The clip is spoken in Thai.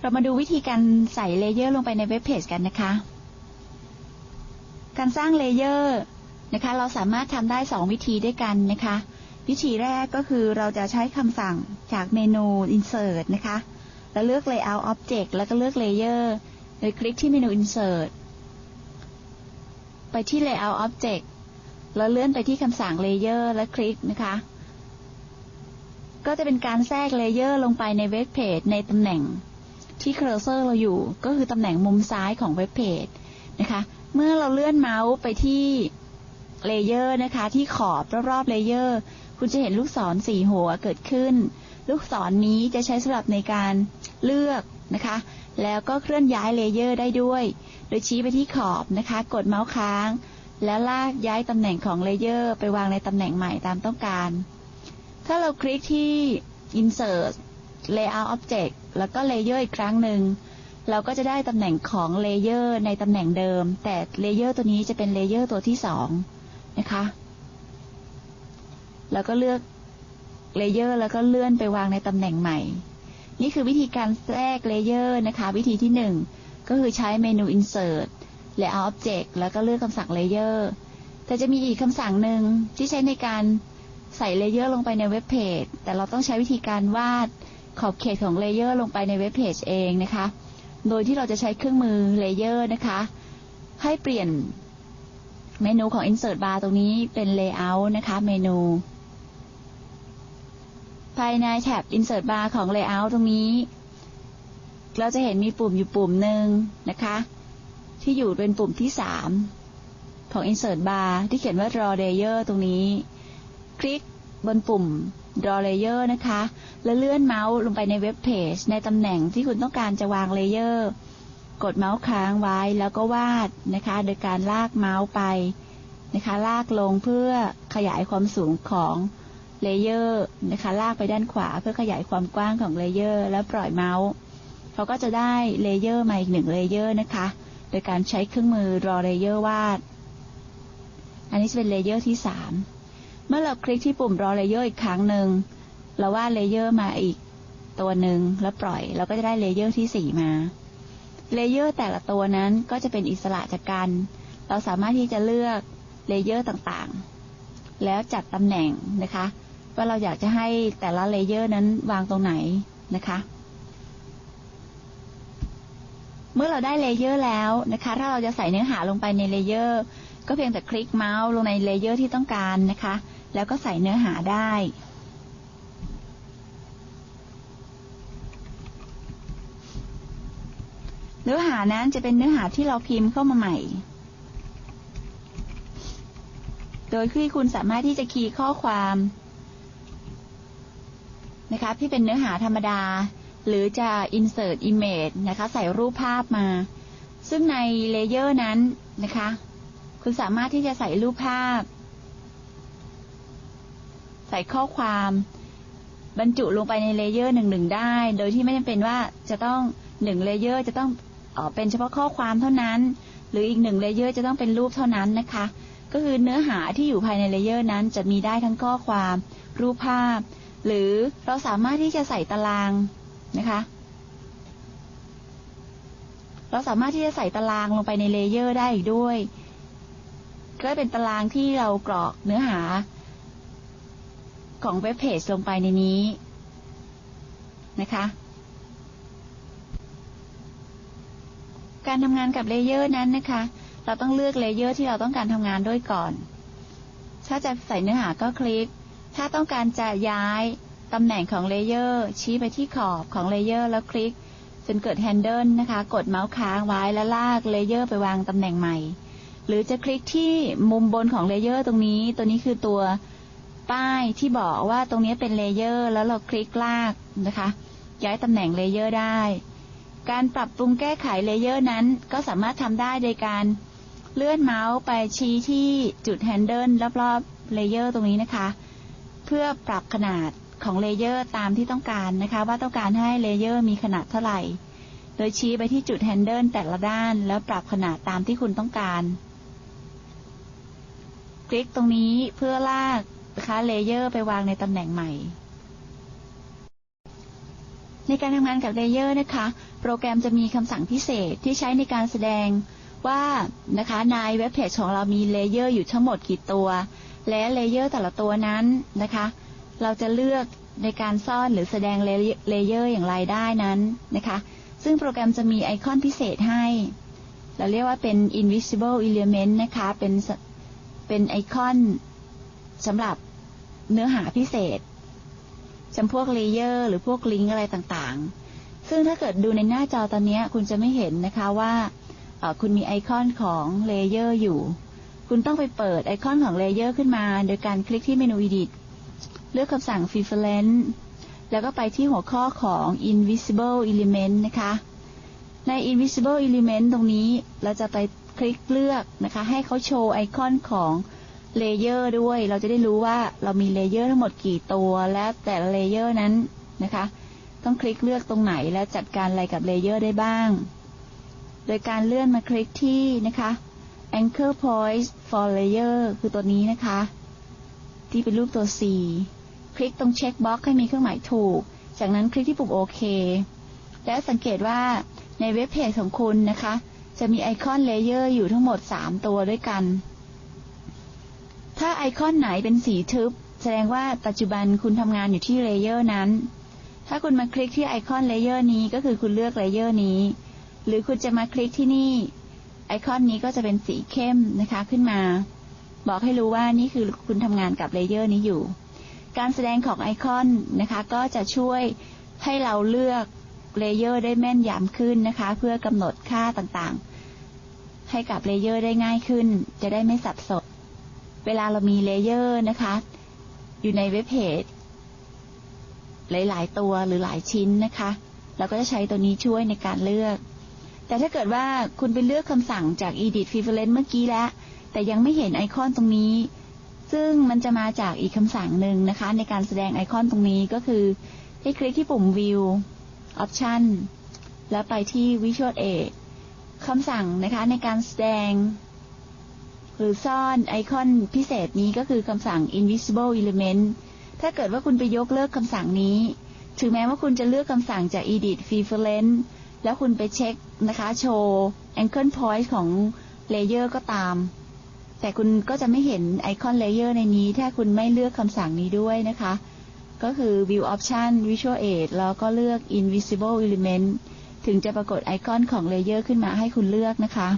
เรามาดูวิธีการใส่เลเยอร์ลงไปในเว็บเพจกันนะคะ การสร้างเลเยอร์นะคะ เราสามารถทำได้ 2 วิธีด้วยกันนะคะ วิธีแรกก็คือเราจะใช้คำสั่งจากเมนู insert นะคะ แล้วเลือก layout object แล้วก็เลือก layer โดยคลิกที่เมนู insert ไปที่ layout object แล้วเลื่อนไปที่คำสั่ง layer และคลิกนะคะ ก็จะเป็นการแทรกเลเยอร์ลงไปในเว็บเพจในตำแหน่ง ที่เคอร์เซอร์เราอยู่ก็คือตำแหน่งมุมซ้ายของเว็บเพจนะคะ เมื่อเราเลื่อนเมาส์ไปที่เลเยอร์นะคะ ที่ขอบรอบๆเลเยอร์คุณจะเห็นลูกศรสี่หัวเกิดขึ้น ลูกศรนนี้จะใช้สำหรับในการเลือกนะคะ แล้วก็เคลื่อนย้ายเลเยอร์ได้ด้วย โดยชี้ไปที่ขอบนะคะ กดเมาส์ค้าง แล้วลากย้ายตำแหน่งของเลเยอร์ไปวางในตำแหน่งใหม่ตามต้องการ ถ้าเราคลิกที่ insert layout object แล้วก็ layer อีกครั้งหนึ่งเราก็จะได้ตำแหน่งของ layer ในตำแหน่งเดิม แต่ layer ตัวนี้จะเป็น layer ตัวที่สองนะคะ แล้วก็เลือก layer แล้วก็เลื่อนไปวางในตำแหน่งใหม่ นี่คือวิธีการแทรก layer นะคะ วิธีที่หนึ่งก็คือใช้เมนู insert layout object แล้วก็เลือกคำสั่ง layer แต่จะมีอีกคำสั่งหนึ่งที่ใช้ในการใส่เลเยอร์ลงไปในเว็บเพจ แต่เราต้องใช้วิธีการวาด ขอบเขตของเลเยอร์ลงไปในเว็บเพจเองนะคะ โดยที่เราจะใช้เครื่องมือเลเยอร์นะคะ ให้เปลี่ยนเมนูของ insert bar ตรงนี้เป็น layout นะคะ เมนู ภายในแท็บ insert bar ของ layout ตรงนี้ เราจะเห็นมีปุ่มอยู่ปุ่มหนึ่งนะคะ ที่อยู่เป็นปุ่มที่สามของ insert bar ที่เขียนว่า draw layer ตรงนี้ คลิกบนปุ่ม draw layer นะคะ แล้วเลื่อนเมาส์ลงไปในเว็บเพจในตำแหน่งที่คุณต้องการจะวางเลเยอร์ กดเมาส์ค้างไว้แล้วก็วาดนะคะ โดยการลากเมาส์ไปนะคะ ลากลงเพื่อขยายความสูงของเลเยอร์นะคะ ลากไปด้านขวาเพื่อขยายความกว้างของเลเยอร์ แล้วปล่อยเมาส์เขาก็จะได้เลเยอร์มาอีกหนึ่งเลเยอร์นะคะ โดยการใช้เครื่องมือ draw layer วาด อันนี้จะเป็นเลเยอร์ที่สาม เมื่อเราคลิกที่ปุ่ม draw layer อีกครั้งหนึ่งเราวาดเลเยอร์มาอีกตัวหนึ่งแล้วปล่อย เราก็จะได้เลเยอร์ที่สี่มา เลเยอร์แต่ละตัวนั้นก็จะเป็นอิสระจากกัน เราสามารถที่จะเลือกเลเยอร์ต่างๆ แล้วจัดตำแหน่งนะคะ ว่าเราอยากจะให้แต่ละเลเยอร์นั้นวางตรงไหนนะคะ เมื่อเราได้เลเยอร์แล้วนะคะ ถ้าเราจะใส่เนื้อหาลงไปในเลเยอร์ก็เพียงแต่คลิกเมาส์ลงในเลเยอร์ที่ต้องการนะคะ แล้วก็ใส่เนื้อหาได้ เนื้อหานั้นจะเป็นเนื้อหาที่เราพิมพ์เข้ามาใหม่ โดยที่คุณสามารถที่จะคีย์ข้อความนะคะที่เป็นเนื้อหาธรรมดา หรือจะ insert image นะคะ ใส่รูปภาพมา ซึ่งในเลเยอร์นั้นนะคะ คุณสามารถที่จะใส่รูปภาพ ใส่ข้อความบรรจุลงไปในเลเยอร์หนึ่งหนึ่งได้ โดยที่ไม่จำเป็นว่าจะต้องหนึ่งเลเยอร์จะต้องเออเป็นเฉพาะข้อความเท่านั้น หรืออีกหนึ่งเลเยอร์จะต้องเป็นรูปเท่านั้นนะคะ ก็คือเนื้อหาที่อยู่ภายในเลเยอร์นั้นจะมีได้ทั้งข้อความ รูปภาพ หรือเราสามารถที่จะใส่ตารางนะคะ เราสามารถที่จะใส่ตารางลงไปในเลเยอร์ได้อีกด้วย ก็เป็นตารางที่เรากรอกเนื้อหา ของเว็บเพจลงไปในนี้นะคะ การทำงานกับเลเยอร์นั้นนะคะ เราต้องเลือกเลเยอร์ที่เราต้องการทำงานด้วยก่อน ถ้าจะใส่เนื้อหาก็คลิก ถ้าต้องการจะย้ายตำแหน่งของเลเยอร์ชี้ไปที่ขอบของเลเยอร์แล้วคลิกจนเกิดแฮนเดิลนะคะ กดเมาส์ค้างไว้แล้วลากเลเยอร์ไปวางตำแหน่งใหม่ หรือจะคลิกที่มุมบนของเลเยอร์ตรงนี้ ตัวนี้คือตัว ป้ายที่บอกว่าตรงนี้เป็นเลเยอร์แล้วเราคลิกลากนะคะ ย้ายตำแหน่งเลเยอร์ได้ การปรับปรุงแก้ไขเลเยอร์นั้นก็สามารถทำได้โดยการเลื่อนเมาส์ไปชี้ที่จุดแฮนเดิลรอบๆเลเยอร์ตรงนี้นะคะ เพื่อปรับขนาดของเลเยอร์ตามที่ต้องการนะคะ ว่าต้องการให้เลเยอร์มีขนาดเท่าไหร่ โดยชี้ไปที่จุดแฮนเดิลแต่ละด้านแล้วปรับขนาดตามที่คุณต้องการ คลิกตรงนี้เพื่อลาก นะคะเลเยอร์ไปวางในตำแหน่งใหม่ ในการทำงานกับเลเยอร์นะคะ โปรแกรมจะมีคำสั่งพิเศษที่ใช้ในการแสดงว่านะคะในเว็บเพจของเรามีเลเยอร์อยู่ทั้งหมดกี่ตัว และเลเยอร์แต่ละตัวนั้นนะคะ เราจะเลือกในการซ่อนหรือแสดงเลเยอร์อย่างไรได้นั้นนะคะ ซึ่งโปรแกรมจะมีไอคอนพิเศษให้ เราเรียกว่าเป็น invisible element นะคะ เป็นเป็นไอคอนสำหรับ เนื้อหาพิเศษจำพวกเลเยอร์ หรือพวกลิงก์อะไรต่างๆ ซึ่งถ้าเกิดดูในหน้าจอตอนนี้คุณจะไม่เห็นนะคะว่าคุณมีไอคอนของเลเยอร์อยู่ คุณต้องไปเปิดไอคอนของเลเยอร์ขึ้นมา โดยการคลิกที่เมนู Edit เลือกคำสั่ง Preference แล้วก็ไปที่หัวข้อของ Invisible Element นะคะ ใน Invisible Element ตรงนี้เราจะไปคลิกเลือกนะคะ ให้เขาโชว์ไอคอนของ เลเยอร์ด้วย เราจะได้รู้ว่าเรามีเลเยอร์ทั้งหมดกี่ตัวและแต่ละเลเยอร์นั้นนะคะ ต้องคลิกเลือกตรงไหนและจัดการอะไรกับเลเยอร์ได้บ้าง โดยการเลื่อนมาคลิกที่นะคะ anchor point for layer คือตัวนี้นะคะ ที่เป็นรูปตัว C คลิกตรงเช็คบ็อกให้มีเครื่องหมายถูก จากนั้นคลิกที่ปุ่มโอเค และสังเกตว่าในเว็บเพจของคุณนะคะ จะมีไอคอนเลเยอร์อยู่ทั้งหมด 3 ตัวด้วยกัน ถ้าไอคอนไหนเป็นสีทึบ แสดงว่าปัจจุบันคุณทำงานอยู่ที่เลเยอร์นั้น ถ้าคุณมาคลิกที่ไอคอนเลเยอร์นี้ก็คือคุณเลือกเลเยอร์นี้ หรือคุณจะมาคลิกที่นี่ ไอคอนนี้ก็จะเป็นสีเข้มนะคะขึ้นมา บอกให้รู้ว่านี่คือคุณทำงานกับเลเยอร์นี้อยู่ การแสดงของไอคอนนะคะก็จะช่วยให้เราเลือกเลเยอร์ได้แม่นยำขึ้นนะคะ เพื่อกำหนดค่าต่างๆ ให้กับเลเยอร์ได้ง่ายขึ้น จะได้ไม่สับสน เวลาเรามีเลเยอร์นะคะ อยู่ในเว็บเพจหลาย ๆ ตัวหรือหลายชิ้นนะคะ เราก็จะใช้ตัวนี้ช่วยในการเลือก แต่ถ้าเกิดว่าคุณไปเลือกคำสั่งจาก edit preference เมื่อกี้แล้ว แต่ยังไม่เห็นไอคอนตรงนี้ ซึ่งมันจะมาจากอีกคำสั่งหนึ่งนะคะ ในการแสดงไอคอนตรงนี้ก็คือ ให้คลิกที่ปุ่ม view option แล้วไปที่ visual aid คำสั่งนะคะในการแสดง หรือซ่อนไอคอนพิเศษนี้ก็คือคำสั่ง invisible element ถ้าเกิดว่าคุณไปยกเลิกคำสั่งนี้ ถึงแม้ว่าคุณจะเลือกคำสั่งจาก edit preference แล้วคุณไปเช็คนะคะโชว์ anchor point ของ layer ก็ตาม แต่คุณก็จะไม่เห็นไอคอน layer ในนี้ ถ้าคุณไม่เลือกคำสั่งนี้ด้วยนะคะ ก็คือ view option visual aid แล้วก็เลือก invisible element ถึงจะปรากฏไอคอนของ layer ขึ้นมาให้คุณเลือกนะคะ